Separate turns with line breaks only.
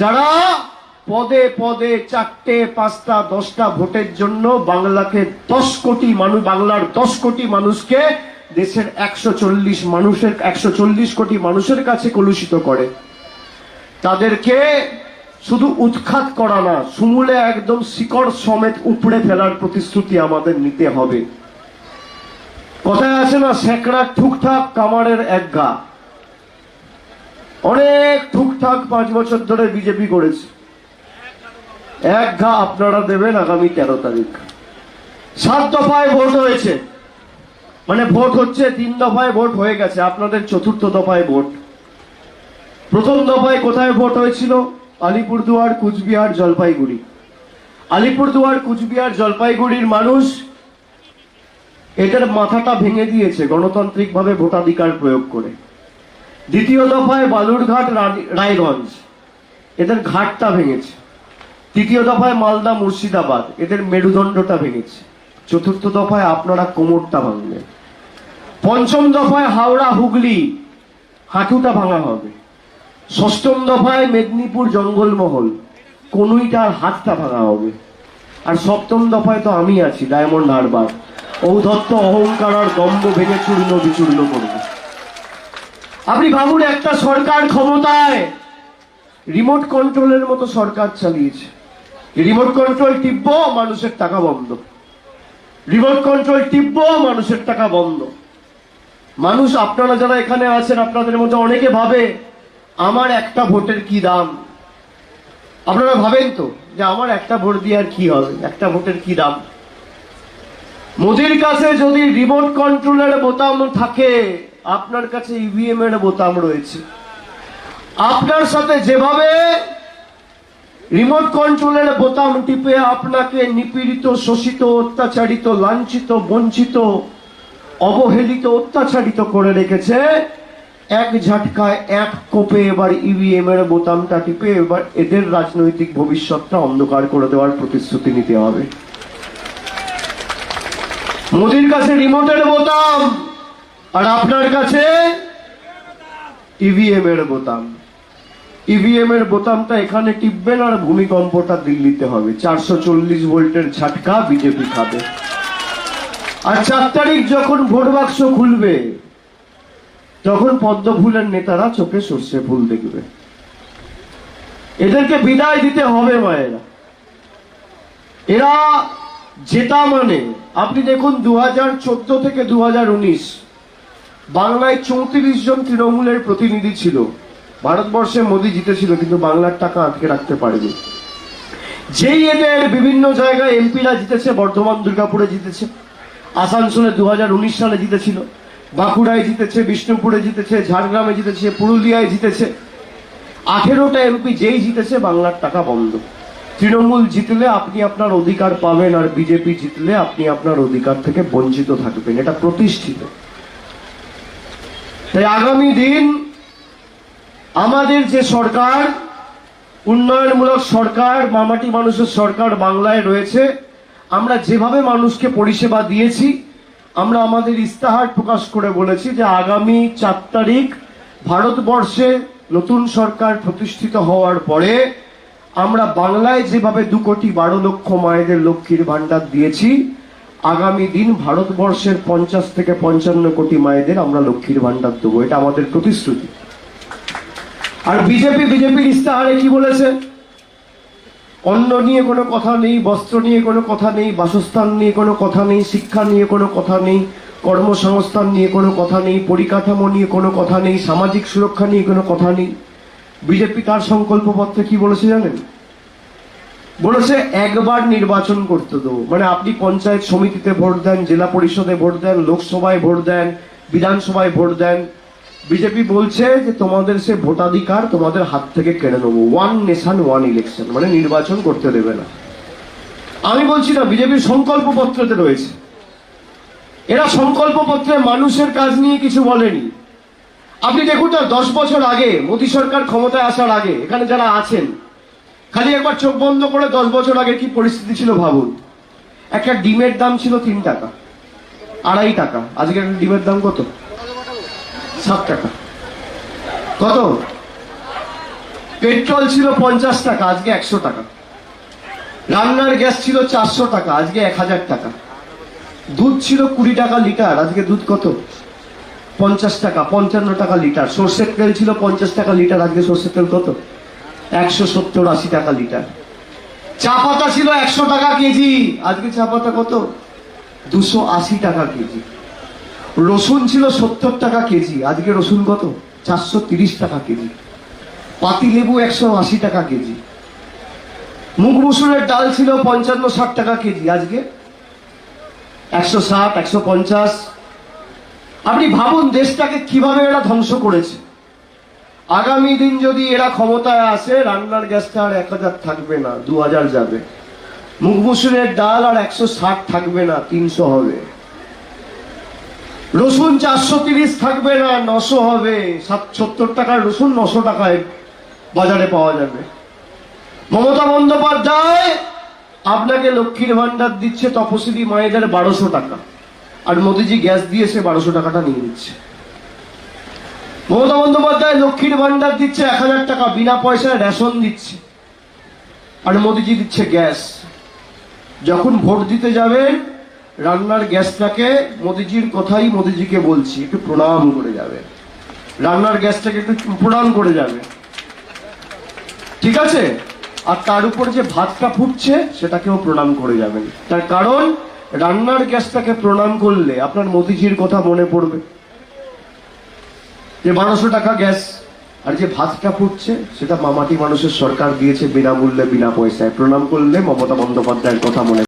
যারা পদে পদে চারটে, পাঁচটা, দশটা ভোটের জন্য বাংলাকে দশ কোটি মানুষ বাংলার দশ কোটি মানুষকে দেশের একশো চল্লিশ মানুষের, একশো চল্লিশ কোটি মানুষের কাছে কলুষিত করে। তাদেরকে শুধু উৎখাত করা না, সুমূলে একদম শিকড় সমেত উপড়ে ফেলার প্রতিশ্রুতি আমাদের নিতে হবে। কথায় আছে না সেকড়া ঠুকঠাক, কামারের এক গা। অনেক ঠুকঠাক পাঁচ বছর ধরে বিজেপি করেছে। এক ঘা আপনারা দেবেন আগামী তেরো তারিখ। সাত দফায় ভোট হয়েছে। মানে ভোট হচ্ছে, তিন দফায় ভোট হয়ে গেছে, আপনাদের চতুর্থ দফায় ভোট। প্রথম দফায় কোথায় ভোট হয়েছিল? আলিপুরদুয়ার, কুচবিহার, জলপাইগুড়ি। আলিপুরদুয়ার, কুচবিহার, জলপাইগুড়ির মানুষ এটার মাথাটা ভেঙে দিয়েছে গণতান্ত্রিকভাবে ভোটাধিকার প্রয়োগ করে। দ্বিতীয় দফায় বালুরঘাট রায়গঞ্জ। এদের ঘাটটা ভেঙেছে। তৃতীয় দফায় মালদা মুর্শিদাবাদ। এদের মেরুদণ্ডটা ভেঙেছে। চতুর্থ দফায় আপনারা কোমরটা ভাঙবেন। পঞ্চম দফায় হাওড়া হুগলি। হাঁটুটা ভাঙা হবে। ষষ্ঠম দফায় মেদিনীপুর জঙ্গলমহল। কনুইটার হাতটা ভাঙা হবে। আর সপ্তম দফায় তো আমি আছি, ডায়মন্ড হারবার। ঔধত্ত অহংকার আর দম্ভ ভেঙে চূর্ণ বিচূর্ণ করবে। আপনি ভাবুন, একটা সরকার ক্ষমতায় রিমোট কন্ট্রোলের মতো সরকার চালিয়েছে। রিমোট কন্ট্রোল টিপব, মানুষের টাকা বন্ধ। রিমোট কন্ট্রোল টিপব, মানুষের টাকা বন্ধ। মানুষ, আপনারা যারা এখানে আছেন, আপনাদের মধ্যে অনেকে ভাবে, আমার একটা ভোটের কি দাম? আপনারা ভাবেন তো যে আমার একটা ভোট দিয়ে আর কি হবে? একটা ভোটের কি দাম? মোদির কাছে যদি রিমোট কন্ট্রোলের বোতাম থাকে আপনার কাছে ইভিএম এর বোতাম রয়েছে। আপনার সাথে যেভাবে রিমোট কন্ট্রোলের বোতাম টিপে আপনাকে নিপীড়িত, শোষিত, অত্যাচারিত, লাঞ্ছিত, বঞ্চিত, অবহেলিত, অত্যাচারিত করে রেখেছে, এক ঝাটকায় এক কোপে এবার ইভিএম এর বোতামটা টিপে এবার এদের রাজনৈতিক ভবিষ্যৎটা অন্ধকার করে দেওয়ার প্রতিশ্রুতি নিতে হবে। মোদির কাছে রিমোটের বোতাম। আর আপনার কাছে ইভিএম এর বোতাম। ইভিএম এর বোতামটা এখানে টিপবেন আর ভূমিকম্পটা দিল্লিতে হবে। চারশো চল্লিশ ভোল্টের ঝাটকা বিজেপি খাবে। আর চার তারিখ যখন ভোট বাক্স খুলবে, তখন পদ্ম ফুলের নেতারা চোখে সর্ষে ফুল দেখবে। এদেরকে বিদায় দিতে হবে মায়েরা। এরা জেতা মানে আপনি দেখুন দু হাজার চোদ্দ থেকে দু হাজার উনিশ বাংলায় চৌত্রিশ জন তৃণমূলের প্রতিনিধি ছিল। ভারতবর্ষে মোদী জিতেছিল, কিন্তু বাংলার টাকা আটকে রাখতে পারেনি। যেই এদের বিভিন্ন জায়গায় এমপিরা জিতেছে, বর্ধমান, দুর্গাপুরে জিতেছে, আসানসোলে দুহাজার উনিশ সালে জিতেছিল, বাঁকুড়ায় জিতেছে, বিষ্ণুপুরে জিতেছে, ঝাড়গ্রামে জিতেছে, পুরুলিয়ায় জিতেছে। আঠেরোটা এমপি যেই জিতেছে, বাংলার টাকা বন্ধ। তৃণমূল জিতলে আপনি আপনার অধিকার পাবেন আর বিজেপি জিতলে আপনি আপনার অধিকার থেকে বঞ্চিত থাকবেন। এটা প্রতিষ্ঠিত। তাই আগামী দিন আমাদের যে সরকার, উন্নয়নমূলক সরকার, মামাটি মানুষের সরকার বাংলায় রয়েছে, আমরা যেভাবে মানুষকে পরিষেবা দিয়েছি, আমরা আমাদের ইস্তাহার প্রকাশ করে বলেছি যে আগামী চার তারিখ ভারতবর্ষে নতুন সরকার প্রতিষ্ঠিত হওয়ার পরে আমরা বাংলায় যেভাবে দু কোটি বারো লক্ষ মায়েদের লক্ষ্মীর ভাণ্ডার দিয়েছি আগামী দিন ভারতবর্ষের পঞ্চাশ থেকে পঞ্চান্ন কোটি মায়েদের আমরা লক্ষ্মীর ভান্ডার দেবো। এটা আমাদের প্রতিশ্রুতি। আর বিজেপি, বিজেপির ইস্তাহারে কি বলেছে? অন্ন নিয়ে কোনো কথা নেই, বস্ত্র নিয়ে কোনো কথা নেই, বাসস্থান নিয়ে কোনো কথা নেই, শিক্ষা নিয়ে কোনো কথা নেই, কর্মসংস্থান নিয়ে কোনো কথা নেই, পরিকাঠামো নিয়ে কোনো কথা নেই, সামাজিক সুরক্ষা নিয়ে কোনো কথা নেই। বিজেপি তার সংকল্পপত্রে কি বলেছে জানেন? বলেছে একবার নির্বাচন করতে দেবো। মানে আপনি পঞ্চায়েত সমিতিতে ভোট দেন, জেলা পরিষদে ভোট দেন, লোকসভায় ভোট দেন, বিধানসভায় ভোট দেন। বিজেপি বলছে যে তোমাদের সে ভোটাধিকার তোমাদের হাত থেকে কেড়ে নেব। ওয়ান নেশন ওয়ান ইলেকশন মানে নির্বাচন করতে দেবে না। আমি বলছি না, বিজেপির সংকল্পপত্রতে রয়েছে। এরা সংকল্পপত্রে মানুষের কাজ নিয়ে কিছু বলেনি। আপনি দেখুন না দশ বছর আগে মোদী সরকার ক্ষমতায় আসার আগে, এখানে যারা আছেন খালি একবার চোখ বন্ধ করে দশ বছর আগে কি পরিস্থিতি ছিল ভাবুন? একটা ডিমের দাম ছিল তিন টাকা, আড়াই টাকা, আজকে একটা ডিমের দাম কত? সাত টাকা। কত? পেট্রোল ছিল পঞ্চাশ টাকা, আজকে একশো টাকা। রান্নার গ্যাস ছিল চারশো টাকা, আজকে এক হাজার টাকা। দুধ ছিল কুড়ি টাকা লিটার, আজকে দুধ কত? পঞ্চাশ টাকা, পঞ্চান্ন টাকা লিটার। সর্ষের তেল ছিল পঞ্চাশ টাকা লিটার, আজকে সর্ষের তেল কত? একশো সত্তর আশি টাকা লিটার। চা পাতা ছিল একশো টাকা কেজি। আজকে চা পাতা কত? দুশো আশি টাকা কেজি। রসুন ছিল সত্তর টাকা কেজি। আজকে রসুন কত? চারশো তিরিশ টাকা কেজি। পাতি লেবু একশো আশি টাকা কেজি। মুগ মুসুরের ডাল ছিল পঞ্চান্ন ষাট টাকা কেজি। আজকে একশো ষাট, একশো পঞ্চাশ। আপনি ভাবুন, দেশটাকে কীভাবে এরা ধ্বংস করেছে? আগামী দিন যদি এরা ক্ষমতায় আসে রান্নার গ্যাসটা আর এক হাজার থাকবে না, দু হাজার যাবে। মুগ মুসুরের ডাল আর একশো ষাট থাকবে না, তিনশো হবে। রসুন চারশো তিরিশ থাকবে না, নশো হবে। সাত সত্তর টাকার রসুন নশো টাকায় বাজারে পাওয়া যাবে। মমতা বন্দ্যোপাধ্যায়, আপনাকে লক্ষ্মীর ভান্ডার দিচ্ছে তপশিলি মায়েদের বারোশো টাকা। আর মোদিজি গ্যাস দিয়ে সে বারোশো টাকাটা নিয়ে নিচ্ছে। মমতা বন্দ্যোপাধ্যায় লক্ষ্মীর ভান্ডার দিচ্ছে এক হাজার টাকা, বিনা পয়সায় রেশন দিচ্ছে। আর মোদিজি দিচ্ছে গ্যাস। যখন ভোট দিতে যাবেন, রান্নার গ্যাসটাকে মোদিজির কথাই মোদিজিকে বলছি, একটু প্রণাম করে যাবে। রান্নার গ্যাসটাকে একটু প্রণাম করে যাবে। ঠিক আছে? আর তার উপর যে ভাতটা ফুটছে, সেটাকেও প্রণাম করে যাবেন। তার কারণ, রান্নার গ্যাসটাকে প্রণাম করলে আপনার মোদিজির কথা মনে পড়বে। যে বারোশো টাকা গ্যাস, আর যে ভাতটা ফুটছে, সেটা মামাটি মানুষের সরকার দিয়েছে বিনামূল্যে, বিনা পয়সায়। প্রণাম করলে মমতা বন্দ্যোপাধ্যায়ের কথা মনে